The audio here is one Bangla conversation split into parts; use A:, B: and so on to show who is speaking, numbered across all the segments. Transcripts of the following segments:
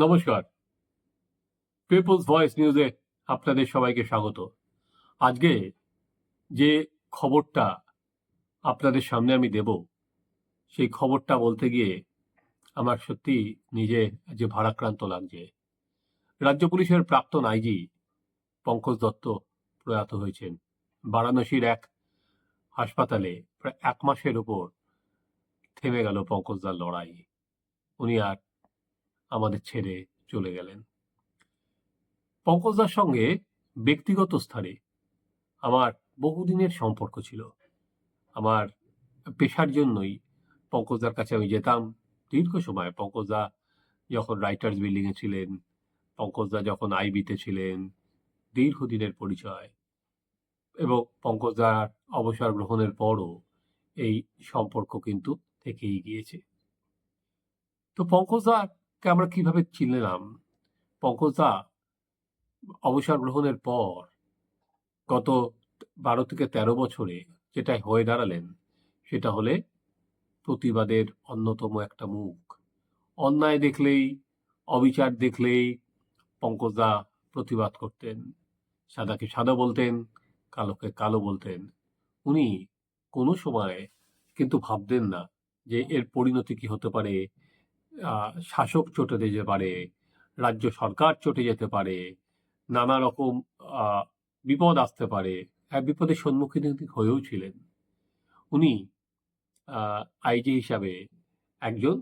A: নমস্কার। পিপলস ভয়েস নিউজে আপনাদের সবাইকে স্বাগত। আজকে যে খবরটা আপনাদের সামনে আমি দেব, সেই খবরটা বলতে গিয়ে আমার সত্যি নিজে যে ভারাক্রান্ত লাগছে। রাজ্য পুলিশের প্রাক্তন আইজি পঙ্কজ দত্ত প্রয়াত হয়েছেন। বারাণসীর এক হাসপাতালে প্রায় এক মাসের উপর থেমে গেল পঙ্কজদার লড়াই। উনি আর আমাদের ছেড়ে চলে গেলেন। পঙ্কজদার সঙ্গে ব্যক্তিগত স্তরে আমার বহুদিনের সম্পর্ক ছিল। আমার পেশার জন্যই পঙ্কজদার কাছে আমি যেতাম। দীর্ঘ সময় পঙ্কজদা যখন রাইটার্স বিল্ডিংয়ে ছিলেন পঙ্কজদা যখন আইবিতে ছিলেন, দীর্ঘদিনের পরিচয় এবং পঙ্কজদার অবসর গ্রহণের পরও এই সম্পর্ক কিন্তু থেকেই গিয়েছে। তো পঙ্কজদাকে আমরা কীভাবে চিনলাম? পঙ্কজদা, অবসর গ্রহণের পর গত বারো থেকে তেরো বছরে যেটা হয়ে দাঁড়ালেন, সেটা হলে প্রতিবাদের অন্যতম একটা মুখ। অন্যায় দেখলেই, অবিচার দেখলেই পঙ্কজদা প্রতিবাদ করতেন। সাদাকে সাদা বলতেন, কালোকে কালো বলতেন। উনি কোনো সময় কিন্তু ভাবতেন না যে এর পরিণতি কি হতে পারে শাসক চটে যেতে পারে, রাজ্য সরকার চটে যেতে পারে, নানা রকম বিপদ আসতে পারে। এক বিপদের সম্মুখীন হয়েও ছিলেন। উনি আইজি হিসাবে একজন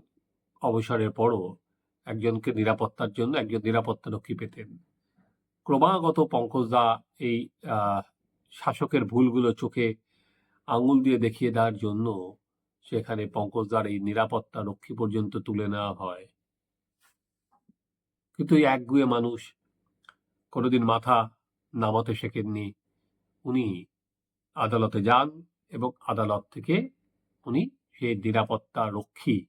A: অবসরের পরও একজনকে নিরাপত্তার জন্য একজন নিরাপত্তা রক্ষী পেতেন। ক্রমাগত পঙ্কজদা এই শাসকের ভুলগুলো চোখে আঙুল দিয়ে দেখিয়ে দেওয়ার জন্য সেখানে পঙ্কজদার এই নিরাপত্তা রক্ষী পর্যন্ত তুলে নেওয়া হয়। কিন্তু এই একগুয়ে মানুষ কোনোদিন মাথা নামাতে শেখেননি। উনি আদালতে যান এবং আদালত থেকে উনি সেই নিরাপত্তা রক্ষী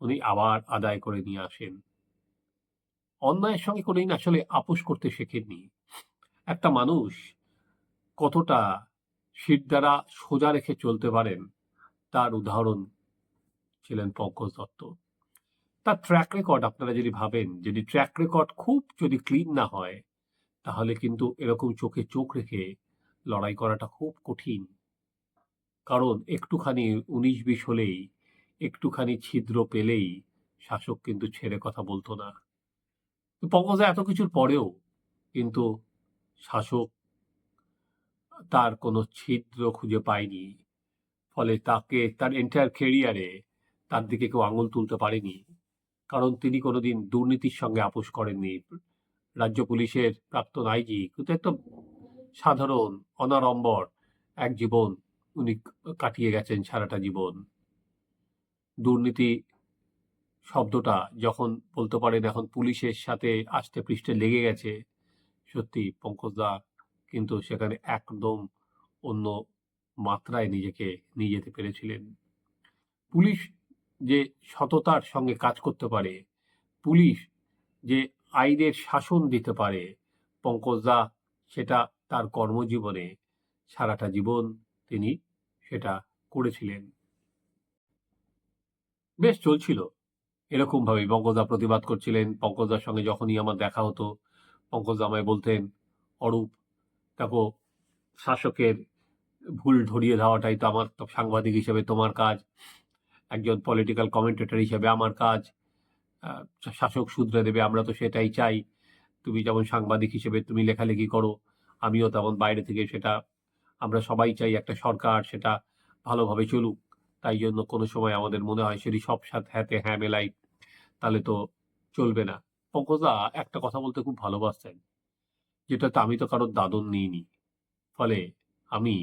A: উনি আবার আদায় করে নিয়ে আসেন। অন্যায়ের সঙ্গে কোনোদিন আসলে আপোষ করতে শেখেননি। একটা মানুষ কতটা শির দ্বারা সোজা রেখে চলতে পারেন তার উদাহরণ ছিলেন পঙ্কজ দত্ত। তার ট্র্যাক রেকর্ড আপনারা যদি ভাবেন, যদি ট্র্যাক রেকর্ড খুব যদি ক্লিন না হয়, তাহলে কিন্তু এরকম চোখে চোখ রেখে লড়াই করাটা খুব কঠিন। কারণ একটুখানি উনিশ বিশ হলেই, একটুখানি ছিদ্র পেলেই শাসক কিন্তু ছেড়ে কথা বলতো না। পঙ্কজা এত কিছুর পরেও কিন্তু শাসক তার কোনো ছিদ্র খুঁজে পায়নি। ফলে তাকে তার এন্টায়ার কেরিয়ারে তার দিকে কেউ আঙুল তুলতে পারেনি। কারণ তিনি কোনোদিন দুর্নীতির সঙ্গে আপোষ করেননি। রাজ্য পুলিশের প্রাক্তন আইজি কিন্তু একটা সাধারণ, অনাড়ম্বর এক জীবন উনি কাটিয়ে গেছেন সারাটা জীবন। দুর্নীতি শব্দটা যখন বলতে পারেন এখন পুলিশের সাথে আষ্টে পৃষ্ঠে লেগে গেছে, সত্যি পঙ্কজদা কিন্তু সেখানে একদম অন্য মাত্রায় নিজেকে নিয়ে যেতে পেরেছিলেন। পুলিশ যে সততার সঙ্গে কাজ করতে পারে, পুলিশ যে আইনের শাসন দিতে পারে পঙ্কজদা সেটা তার কর্মজীবনে সারাটা জীবন তিনি সেটা করেছিলেন। বেশ চলছিল। এরকম ভাবে পঙ্কজদা প্রতিবাদ করছিলেন। পঙ্কজদার সঙ্গে যখনই আমার দেখা হতো পঙ্কজদা আমায় বলতেন, অরূপ, দেখো, শাসকের ভুল ধরিয়ে দেওয়াটাই তো আমার সাংবাদিক হিসেবে তোমার কাজ, একজন পলিটিক্যাল কমেন্টেটর হিসেবে আমার কাজ শাসক শুধরে দেবে, আমরা তো সেটাই চাই। তুমি যেমন সাংবাদিক হিসেবে তুমি লেখালেখি করো, আমিও তেমন বাইরে থেকে সেটা আমরা সবাই চাই, একটা সরকার সেটা ভালোভাবে চলুক। তাই জন্য কোনো সময় আমাদের মনে হয় সেটি সব সাথে হাতে হ্যাঁ মেলাই, তাহলে তো চলবে না। পঙ্কজদা, একটা কথা বলতে খুব ভালোবাসতেন, যেটা তো আমি তো কারোর দাদন নিইনি। ফলে আমি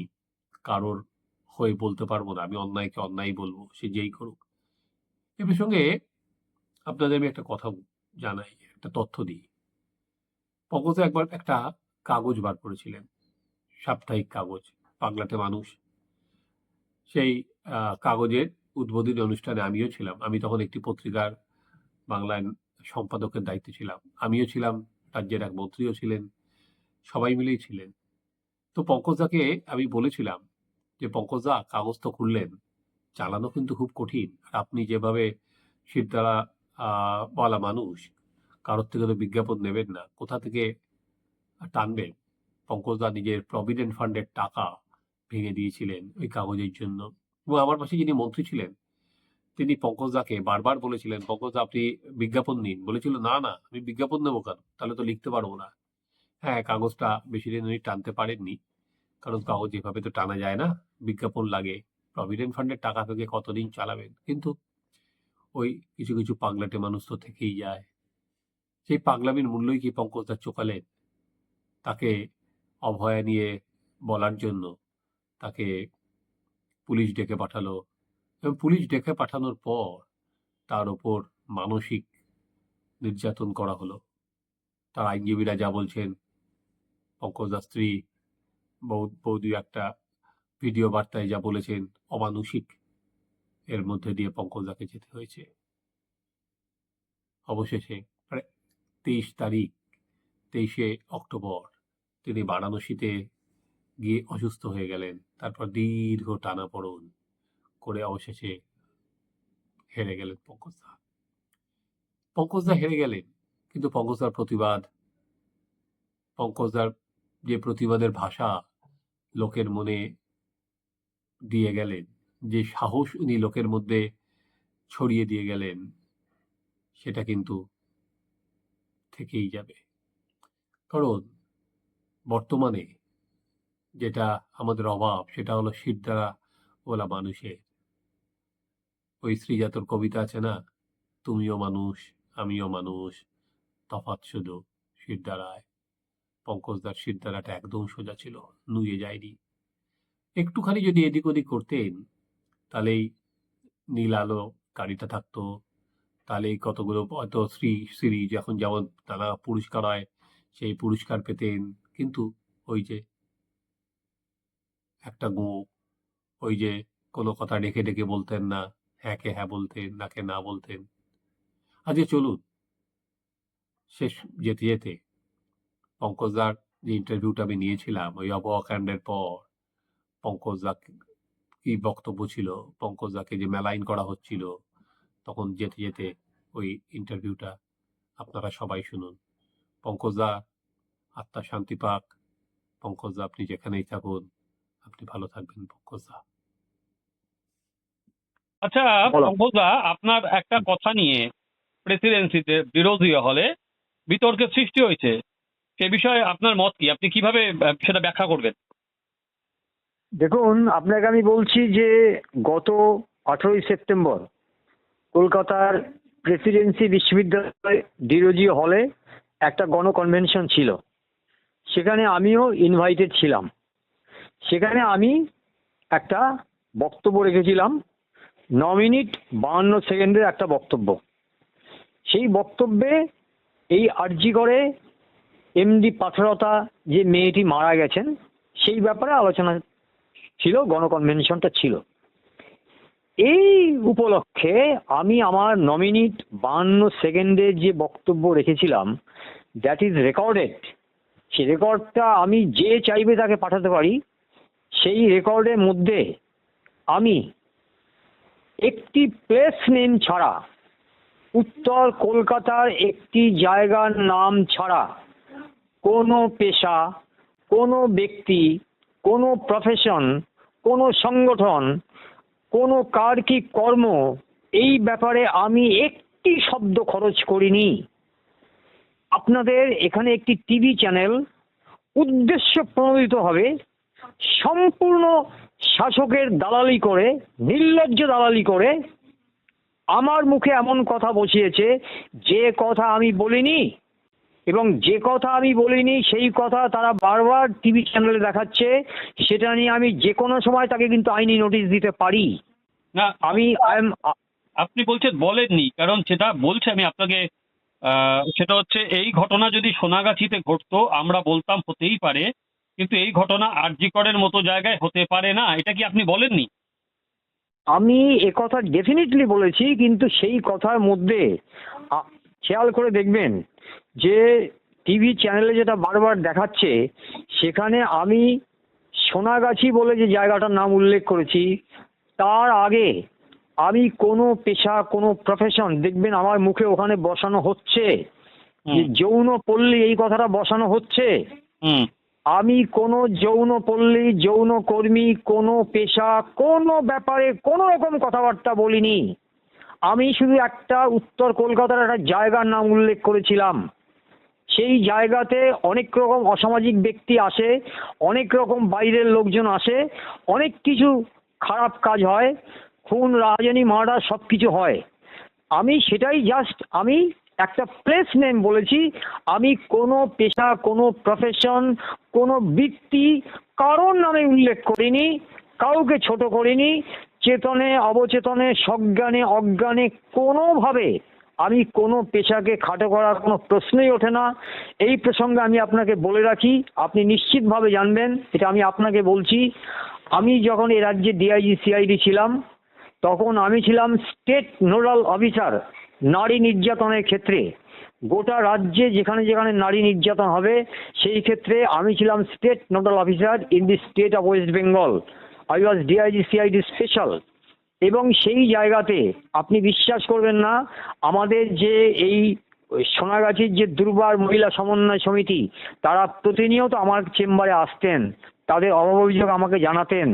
A: কারোর হয়ে বলতে পারব না। আমি অন্যায়কে অন্যায় বলব, সে যেই করুক। এ প্রসঙ্গে আপনাদের আমি একটা কথা জানাই, একটা তথ্য দিই। পঙ্কজদা একবার একটা কাগজ বার করেছিলেন, সাপ্তাহিক কাগজ, বাংলাতে মানুষ। সেই কাগজের উদ্বোধনী অনুষ্ঠানে আমিও ছিলাম। আমি তখন একটি পত্রিকার বাংলায় সম্পাদকের দায়িত্বে ছিলাম। আমিও ছিলাম, রাজ্যের এক মন্ত্রীও ছিলেন, সবাই মিলেই ছিলেন। তো পঙ্কজদাকে আমি বলেছিলাম যে পঙ্কজদা কাগজ তো খুললেন, চালানো কিন্তু খুব কঠিন। আর আপনি যেভাবে শিরদারা বলা মানুষ, কারোর থেকে তো বিজ্ঞাপন নেবেন না। কোথা থেকে টানবেন? পঙ্কজদা নিজের প্রভিডেন্ট ফান্ডের টাকা ভেঙে দিয়েছিলেন ওই কাগজের জন্য। এবং আমার পাশে যিনি মন্ত্রী ছিলেন, তিনি পঙ্কজদাকে বারবার বলেছিলেন পঙ্কজদা আপনি বিজ্ঞাপন নিন। বলেছিল, না না, আমি বিজ্ঞাপন নেব কেন? তাহলে তো লিখতে পারব না। হ্যাঁ কাগজটা বেশি দিন উনি টানতে পারেননি। কারণ কাগজ এভাবে তো টানা যায় না, বিজ্ঞাপন লাগে। প্রভিডেন্ট ফান্ডের টাকা থেকে কতদিন চালাবেন? কিন্তু ওই কিছু কিছু পাগলাটে মানুষ তো থেকেই যায়। সেই পাগলামির মূল্যই কি পঙ্কজদা চোকালেন? তাকে অভয়া নিয়ে বলার জন্য তাকে পুলিশ ডেকে পাঠালো। এবং পুলিশ ডেকে পাঠানোর পর তার ওপর মানসিক নির্যাতন করা হলো। তার আইনজীবীরা যা বলছেন পঙ্কজদার স্ত্রী বৌদি একটা ভিডিও বার্তায় যা বলেছেন অমানুষিক। এর মধ্যে দিয়ে পঙ্কজদাকে যেতে হয়েছে। অবশেষে মানে তেইশ তারিখ, তেইশে অক্টোবর তিনি বারাণসীতে গিয়ে অসুস্থ হয়ে গেলেন। তারপর দীর্ঘ টানাপড়ন করে অবশেষে হেরে গেলেন পঙ্কজদা। পঙ্কজদা হেরে গেলেন, কিন্তু পঙ্কজদার প্রতিবাদ, পঙ্কজদার যে প্রতিবাদের ভাষা লোকের মনে দিয়ে গেলেন, যে সাহস উনি লোকের মধ্যে ছড়িয়ে দিয়ে গেলেন, সেটা কিন্তু থেকেই যাবে। কারণ বর্তমানে যেটা আমাদের অভাব, সেটা হলো শিরদারা ওলা মানুষের। ওই শ্রীজাতর কবিতা আছে না, তুমিও মানুষ, আমিও মানুষ, তফাৎ শুধু শিরদারায় পঙ্কজদার শিরদারাটা একদম সোজা ছিল, নুয়ে যায়নি। একটুখানি যদি এদিক ওদিক করতেন, তাহলেই নীল আলো গাড়িটা থাকতো, তাহলেই কতগুলো হয়তো শ্রী শ্রী যখন যেমন তারা পুরস্কার হয়, সেই পুরস্কার পেতেন। কিন্তু ওই যে একটা গো, ওই যে কোনো কথা ডেকে ডেকে বলতেন না, হ্যাঁকে হ্যাঁ বলতেন, নাকে না বলতেন। আজকে চলুন। শেষ, যেতে যেতে পঙ্কজদার যে ইন্টারভিউটা আমি নিয়েছিলাম ওই অবকাণ্ডের পর পঙ্কজদা কি বক্তব্য ছিল পঙ্কজদাকে যে মেলাইন করা হচ্ছিল তখন যেতে যেতে ওই ইন্টারভিউটা আপনারা সবাই শুনুন। পঙ্কজদা আত্মা শান্তি পাক। পঙ্কজদা আপনি যেখানেই থাকুন আপনি ভালো থাকবেন পঙ্কজদা
B: আচ্ছা। পঙ্কজদা আপনার একটা কথা নিয়ে প্রেসিডেন্সিতে বিরোধী হলে বিতর্কের সৃষ্টি হয়েছে। সে বিষয়ে আপনার মত কি? আপনি কীভাবে সেটা ব্যাখ্যা করবেন?
C: দেখুন, আপনাকে আমি বলছি যে গত আঠেরোই সেপ্টেম্বর কলকাতার প্রেসিডেন্সি বিশ্ববিদ্যালয় ডিরোজি হলে একটা গণকনভেনশন ছিল। সেখানে আমিও ইনভাইটেড ছিলাম। সেখানে আমি একটা বক্তব্য রেখেছিলাম, ন মিনিট বাহান্ন সেকেন্ডের একটা বক্তব্য। সেই বক্তব্যে এই আর্জি করে এমডি পাথরতা যে মেয়েটি মারা গেছেন, সেই ব্যাপারে আলোচনা ছিল, গণকনভেনশনটা ছিল। এই উপলক্ষে আমি আমার ন মিনিট বাহান্ন সেকেন্ডের যে বক্তব্য রেখেছিলাম দ্যাট ইজ রেকর্ডেড সেই রেকর্ডটা আমি যে চাইবে তাকে পাঠাতে পারি, সেই রেকর্ডের মধ্যে আমি একটি প্লেস নেম ছাড়া, উত্তর কলকাতার একটি জায়গার নাম ছাড়া কোনো পেশা, কোনো ব্যক্তি, কোনো প্রফেশন কোনো সংগঠন, কোনো কার কি কর্ম, এই ব্যাপারে আমি একটি শব্দ খরচ করিনি। আপনাদের এখানে একটি টিভি চ্যানেল উদ্দেশ্য প্রণোদিত হবে সম্পূর্ণ শাসকের দালালি করে, নির্লজ্জ দালালি করে। আমার মুখে এমন কথা বসিয়েছে, যে কথা আমি বলিনি এবং যে কথা আমি বলিনি সেই কথা তারা বারবার টিভি চ্যানেলে দেখাচ্ছে সেটা নিয়ে আমি যে কোনো সময় তাকে কিন্তু আইনি নোটিশ দিতে পারি।
B: না
C: আমি আই এম
B: আপনি বলছেন বলেননি কারণ সেটা বলছে আমি আপনাকে সেটা হচ্ছে এই ঘটনা যদি সোনাগাছিতে ঘটতো আমরা বলতাম হতেই পারে কিন্তু এই ঘটনা আরজিকরের মতো জায়গায় হতে পারে না এটা কি আপনি বলেননি?
C: আমি কথা ডেফিনেটলি বলেছি কিন্তু সেই কথার মধ্যে খেয়াল করে দেখবেন যে টিভি চ্যানেলে যেটা বারবার দেখাচ্ছে সেখানে আমি সোনাগাছি বলে যে জায়গাটার নাম উল্লেখ করেছি তার আগে আমি কোনো পেশা কোনো প্রফেশন দেখবেন আমার মুখে ওখানে বসানো হচ্ছে? যে যৌন পল্লী এই কথাটা বসানো হচ্ছে? আমি কোনো যৌন পল্লী যৌন কর্মী কোনো পেশা কোনো ব্যাপারে কোনো রকম কথাবার্তা বলিনি। আমি শুধু একটা উত্তর কলকাতার একটা জায়গার নাম উল্লেখ করেছিলাম। সেই জায়গাতে অনেক রকম অসামাজিক ব্যক্তি আসে, অনেক রকম বাইরের লোকজন আসে, অনেক কিছু খারাপ কাজ হয়, খুন রাজনী মার্ডার সব কিছু হয়। আমি সেটাই জাস্ট আমি একটা প্লেস নেম বলেছি, আমি কোনো পেশা, কোনো প্রফেশন কোনো বৃত্তি কারোর নামে উল্লেখ করিনি, কাউকে ছোট করিনি চেতনে, অবচেতনে, সজ্ঞানে, অজ্ঞানে কোনোভাবে আমি কোনো পেশাকে খাটো করার কোনো প্রশ্নই ওঠে না। এই প্রসঙ্গে আমি আপনাকে বলে রাখি, আপনি নিশ্চিতভাবে জানবেন, এটা আমি আপনাকে বলছি, আমি যখন এই রাজ্যে ডিআইজি সিআইডি ছিলাম, তখন আমি ছিলাম স্টেট নোডাল অফিসার নারী নির্যাতনের ক্ষেত্রে। গোটা রাজ্যে যেখানে যেখানে নারী নির্যাতন হবে, সেই ক্ষেত্রে আমি ছিলাম state nodal officer in the state of West Bengal. I was DIG CID special এবং সেই জায়গাতে আপনি বিশ্বাস করবেন না, আমাদের যে এই সোনাগাছির যে দুর্বার মহিলা সমন্বয় সমিতি, তারা প্রতিনিয়ত আমার চেম্বারে আসতেন, তাদের অভাব অভিযোগ আমাকে জানাতেন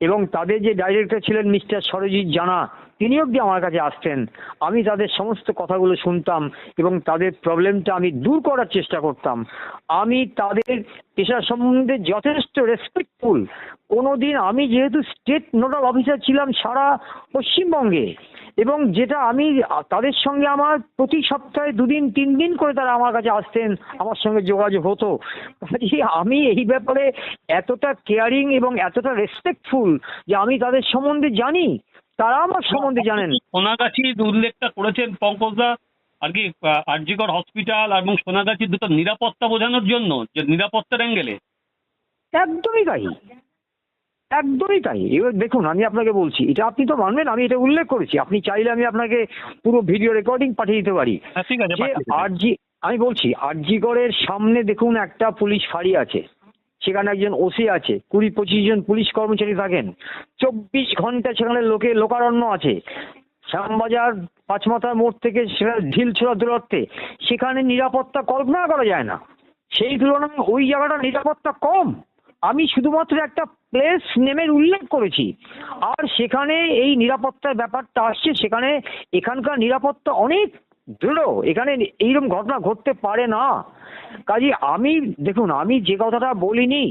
C: এবং তাদের যে ডাইরেক্টর ছিলেন মিস্টার সরজিৎ জানা তিনি অবধি আমার কাছে আসতেন। আমি তাদের সমস্ত কথাগুলো শুনতাম এবং তাদের প্রবলেমটা আমি দূর করার চেষ্টা করতাম। আমি তাদের পেশা সম্বন্ধে যথেষ্ট রেসপেক্টফুল কোনোদিন আমি যেহেতু স্টেট নোডাল অফিসার ছিলাম সারা পশ্চিমবঙ্গে এবং যেটা আমি, তাদের সঙ্গে আমার প্রতি সপ্তাহে দুদিন, তিন দিন করে তারা আমার কাছে আসতেন, আমার সঙ্গে যোগাযোগ হতো। আমি এই ব্যাপারে এতটা কেয়ারিং এবং এতটা রেসপেক্টফুল যে আমি তাদের সম্বন্ধে জানি। তারা আমার সম্বন্ধে জানেন।
B: সোনাগাছির উল্লেখটা করেছেন পঙ্কজদা আর কি আরজিকর হসপিটাল এবং সোনাগাছির দুটো নিরাপত্তা বোঝানোর জন্য যে নিরাপত্তার অ্যাঙ্গেলে।
C: একদমই তাই। একদমই তাই। এবার দেখুন আমি আপনাকে বলছি এটা আপনি তো মানবেন আমি এটা উল্লেখ করেছি। আপনি চাইলে আমি আপনাকে পুরো ভিডিও রেকর্ডিং পাঠিয়ে দিতে পারি।
B: হ্যাঁ ঠিক আছে।
C: আরজি আমি বলছি আরজিগড়ের সামনে দেখুন একটা পুলিশ ফাঁড়ি আছে। সেখানে একজন ওসি আছে, কুড়ি পঁচিশ জন পুলিশ কর্মচারী থাকেন। চব্বিশ ঘণ্টা সেখানে লোকে লোকারণ্য আছে। শ্যামবাজার পাঁচমাথার মোড় থেকে সেখানে ঢিল ছোড়া দূরত্বে, সেখানে নিরাপত্তা কল্পনা করা যায় না। সেই তুলনায় ওই জায়গাটা নিরাপত্তা কম। আমি শুধুমাত্র একটা প্লেস নেমের উল্লেখ করেছি। আর সেখানে এই নিরাপত্তার ব্যাপারটা আসছে, সেখানে এখানকার নিরাপত্তা অনেক দৃঢ় এখানে এইরকম ঘটনা ঘটতে পারে না। কাজে আমি, দেখুন, আমি যে কথাটা বলিনি,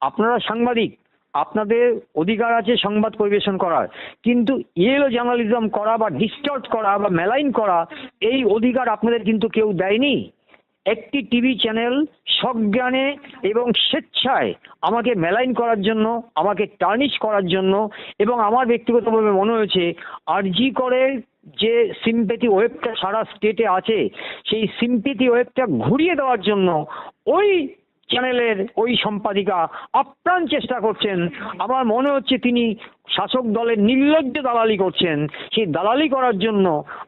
C: আপনারা সাংবাদিক, আপনাদের অধিকার আছে সংবাদ পরিবেশন করার, কিন্তু ইয়েলো জার্নালিজম করা বা ডিস্টর্ট করা বা মেলাইন করা, এই অধিকার আপনাদের কিন্তু কেউ দেয়নি। একটি টিভি চ্যানেল সজ্ঞানে এবং স্বেচ্ছায় আমাকে মেলাইন করার জন্য, আমাকে টার্নিশ করার জন্য এবং আমার ব্যক্তিগতভাবে মনে হয়েছে, আরজি করে যে সিম্পেথি ওয়েবটা সারা স্টেটে আছে সেই সিম্পেথি ওয়েবটা ঘুরিয়ে দেওয়ার জন্য ওই চ্যানেলের ওই সম্পাদিকা আপ্রাণ চেষ্টা করছেন। আমার মনে হচ্ছে তিনি শাসক দলের নির্লজ্জ দালালি করছেন। সেই দালালি করার জন্য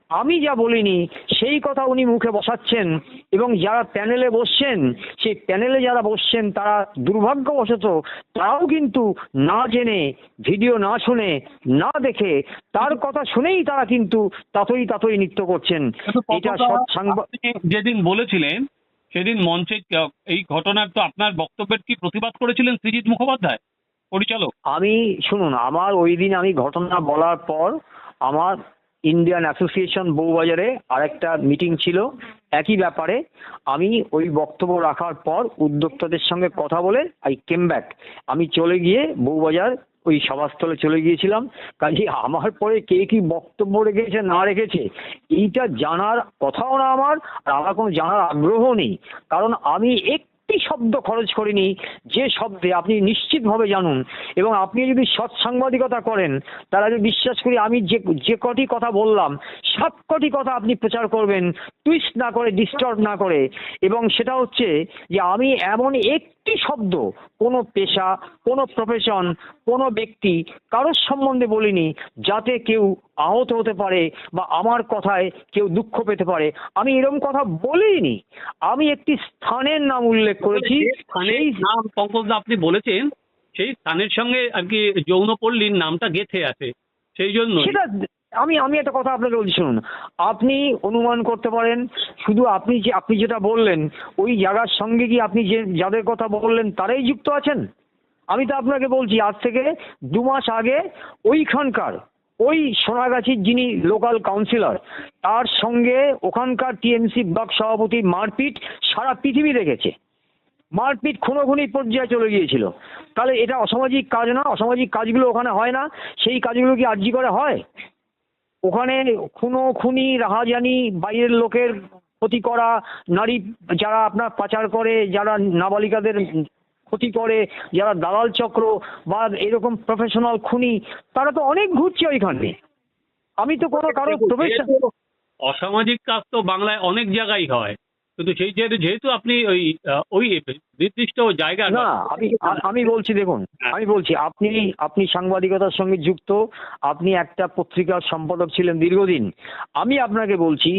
C: আমি যা বলিনি সেই কথা উনি মুখে বসাচ্ছেন এবং যারা প্যানেলে বসছেন সেই প্যানেলে যারা বসছেন তারা দুর্ভাগ্যবশত তারাও কিন্তু না জেনে ভিডিও না শুনে না দেখে তার কথা শুনেই তারা কিন্তু তাতই তাতই নৃত্য করছেন। এটা
B: পঙ্কজদা,
C: সৎ সাংবাদ
B: আপনি যেদিন বলেছিলেন সেদিন মঞ্চে, এই ঘটনার তো আপনার বক্তব্যের কি প্রতিবাদ করেছিলেন সৃজিত মুখোপাধ্যায়, পরিচালক?
C: আমি, শুনুন, আমার ওই দিন আমি ঘটনা বলার পর আমার ইন্ডিয়ান অ্যাসোসিয়েশন বউবাজারে আরেকটা মিটিং ছিল। একই ব্যাপারে আমি ওই বক্তব্য রাখার পর উদ্যোক্তাদের সঙ্গে কথা বলে আই কেম ব্যাক। আমি চলে গিয়ে বউবাজার ওই সভাস্থলে চলে গিয়েছিলাম। কাজে আমার পরে কে কি বক্তব্য রেখেছে, না রেখেছে, এইটা জানার কথাও না আমার, আর আমার কোনো জানার আগ্রহ নেই। কারণ আমি একটি শব্দ খরচ করিনি যে শব্দে আপনি নিশ্চিতভাবে জানুন। এবং আপনি যদি সৎ সাংবাদিকতা করেন, তাহলে আমি বিশ্বাস করি আমি যে যে কটি কথা বললাম, সব কটি কথা আপনি প্রচার করবেন টুইস্ট না করে ডিস্টার্ব না করে। এবং সেটা হচ্ছে যে আমি এমন একটি শব্দ, কোনো পেশা, কোনো প্রফেশন কোনো ব্যক্তি কারোর সম্বন্ধে বলিনি, যাতে কেউ আহত হতে পারে বা আমার কথায় কেউ দুঃখ পেতে পারে। আমি এরকম কথা বলিনি। আমি একটি স্থানের নাম উল্লেখ করেছি।
B: স্থানেই নাম পঙ্কজদা আপনি বলেছেন সেই স্থানের সঙ্গে আর কি যৌনপল্লীর নামটা গেথে আছে। সেই জন্য
C: সেটা আমি আমি একটা কথা আপনাকে বলছি শুনুন। আপনি অনুমান করতে পারেন শুধু আপনি যে আপনি যেটা বললেন ওই জায়গার সঙ্গে কি আপনি যে যাদের কথা বললেন তারাই যুক্ত আছেন? আমি তো আপনাকে বলছি আজ থেকে দু মাস আগে ওইখানকার ওই সোনাগাছির যিনি লোকাল কাউন্সিলর তার সঙ্গে ওখানকার টিএমসি ব্লক সভাপতির মারপিট সারা পৃথিবী দেখেছে। মারপিট খুনোখুনি পর্যায়ে চলে গিয়েছিল। তাহলে এটা অসামাজিক কাজ না অসামাজিক কাজগুলো ওখানে হয় না সেই কাজগুলো কি আর্জি করে হয়? ওখানে খুনো খুনি রাহাজানি বাইরের লোকের ক্ষতি করা নারী যারা আপনার পাচার করে যারা নাবালিকাদের ক্ষতি করে যারা দালাল চক্র বা এরকম প্রফেশনাল খুনি তারা তো অনেক ঘুরছে ওইখানে। আমি তো কোনো কারও প্রফেশন
B: যেহেতু অসামাজিক কাজ তো বাংলায় অনেক জায়গায় হয়। কিন্তু সেই যেহেতু আপনি ওই ওই নির্দিষ্ট জায়গা
C: না আমি আমি বলছি দেখুন
B: হ্যাঁ।
C: আমি বলছি আপনি আপনি সাংবাদিকতার সঙ্গে যুক্ত আপনি একটা পত্রিকার সম্পাদক ছিলেন দীর্ঘদিন। আমি আপনাকে বলছি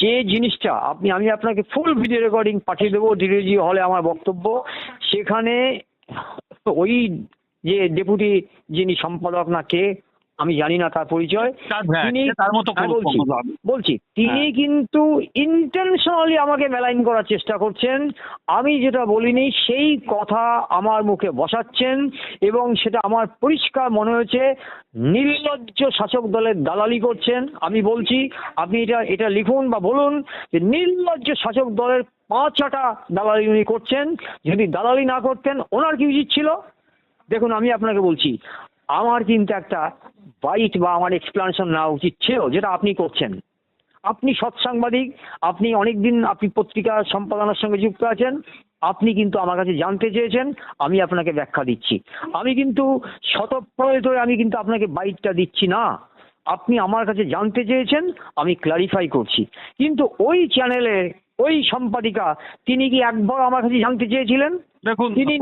C: যে জিনিসটা আপনি আমি আপনাকে ফুল ভিডিও রেকর্ডিং পাঠিয়ে দেবো ডিডিজি হলে আমার বক্তব্য। সেখানে ওই যে ডেপুটি যিনি সম্পাদক না কে আমি জানি না তার পরিচয়। তিনি
B: তার মতো
C: বলছি বলছি তিনি
B: হ্যাঁ।
C: কিন্তু ইন্টেনশনালি আমাকে মেলাইন করার চেষ্টা করছেন। আমি যেটা বলিনি সেই কথা আমার মুখে বসাচ্ছেন এবং সেটা আমার পরিষ্কার মনে হয়েছে। নির্লজ্জ শাসক দলের দালালি করছেন। আমি বলছি আপনি এটা এটা লিখুন বা বলুন যে নির্লজ্জ শাসক দলের পাঁচ পাঁচটা দালালি উনি করছেন। যদি দালালি না করতেন ওনার কি উচিত ছিল? দেখুন আমি আপনাকে বলছি আমার কিন্তু একটা বাইট বা আমার এক্সপ্লানেশন নেওয়া উচিত ছিল, যেটা আপনি করছেন। আপনি সৎ সাংবাদিক আপনি অনেক দিন আপনি পত্রিকা সম্পাদনার সঙ্গে যুক্ত আছেন, আপনি কিন্তু আমার কাছে জানতে চেয়েছেন, আমি আপনাকে ব্যাখ্যা দিচ্ছি। আমি কিন্তু শতপ্রয়ত হয়ে আমি কিন্তু আপনাকে বাইটটা দিচ্ছি না। আপনি আমার কাছে জানতে চেয়েছেন, আমি ক্লারিফাই করছি। কিন্তু ওই চ্যানেলে ওই সম্পাদিকা তিনি কি একবার আমার কাছে জানতে চেয়েছিলেন?
B: দেখুন
C: তিনি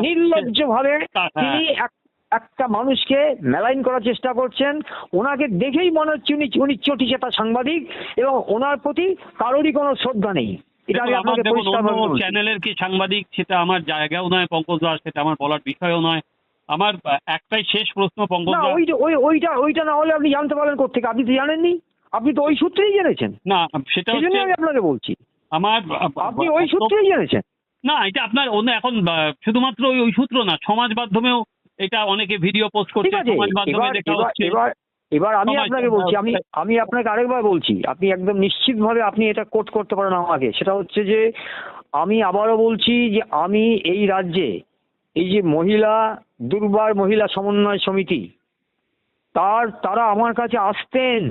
C: নির্লজ্জ ভাবে
B: হ্যাঁ।
C: তিনি এক- একটা মানুষকে মেলাইন করার চেষ্টা করছেন। ওনাকে দেখেই মনে হচ্ছে উনি উনি চটি চেতা সাংবাদিক এবং ওনার প্রতি কারোরই কোনো শ্রদ্ধা নেই।
B: চ্যানেলের কি সাংবাদিক সেটা আমার জায়গাও নয় পঙ্কজ দা সেটা আমার বলার বিষয়ও নয়। আমার একটাই শেষ প্রশ্ন পঙ্কজ
C: না
B: দা।
C: ওই ওই ওইটা ওইটা না হলে আপনি জানতে পারলেন কোথেকে আপনি তো জানেননি। আপনি তো ওই সূত্রেই জেনেছেন।
B: না সেটা হচ্ছে
C: আমি আপনাকে বলছি।
B: আমার
C: আপনি ওই সূত্রেই জেনেছেন।
B: না এটা আপনার অন্য এখন শুধুমাত্র ওই ওই সূত্র না সমাজ মাধ্যমেও এটা অনেকে ভিডিও পোস্ট করছে সমাজ মাধ্যমে দেখা হচ্ছে।
C: এবার এবার আমি আপনাকে বলছি আমি আমি আপনাকে আরেকবার বলছি আপনি একদম নিশ্চিতভাবে আপনি এটা কোট করতে পারেন আমাকে। সেটা হচ্ছে যে আমি আবারও বলছি যে আমি এই রাজ্যে এই যে মহিলা দুর্বার মহিলা সমন্বয় সমিতি তার তারা আমার কাছে আসতেন।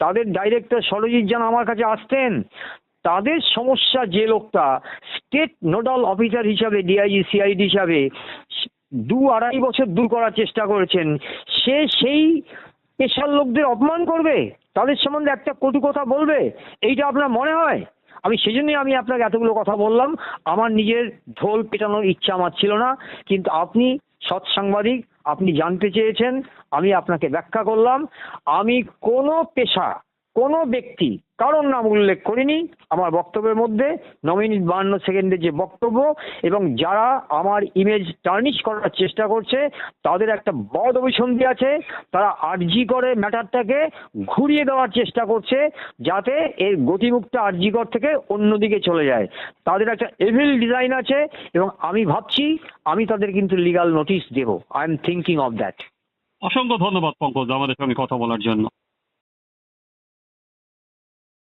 C: তাদের ডাইরেক্টর সরজিৎ জান আমার কাছে আসতেন। তাদের সমস্যা যে লোকটা স্টেট নোডাল অফিসার হিসাবে ডিআইজি সিআইডি হিসাবে, দু আড়াই বছর দূর করার চেষ্টা করেছেন। সে সেই পেশার লোকদের অপমান করবে? তাদের সম্বন্ধে একটা কটু কথা বলবে? এইটা আপনার মনে হয়? আমি সেই জন্যই আমি আপনাকে এতগুলো কথা বললাম। আমার নিজের ঢোল পেটানোর ইচ্ছা আমার ছিল না। কিন্তু আপনি সৎ সাংবাদিক আপনি জানতে চেয়েছেন আমি আপনাকে ব্যাখ্যা করলাম। আমি কোনো পেশা কোনো ব্যক্তি কারোর নাম উল্লেখ করিনি আমার বক্তব্যের মধ্যে ন মিনিট বাহান্ন সেকেন্ডের যে বক্তব্য এবং যারা আমার ইমেজ টার্নিশ করার চেষ্টা করছে, তাদের একটা বদ অভিসন্ধি আছে, তারা আরজি করে ম্যাটারটাকে ঘুরিয়ে দেওয়ার চেষ্টা করছে যাতে এর গতিমুক্ত আরজিকর থেকে অন্যদিকে চলে যায়। তাদের একটা এভিল ডিজাইন আছে এবং আমি ভাবছি আমি তাদের কিন্তু লিগাল নোটিশ দেবো। I am thinking of that
B: অসংখ্য ধন্যবাদ, পঙ্কজ, আমাদের সঙ্গে কথা বলার জন্য।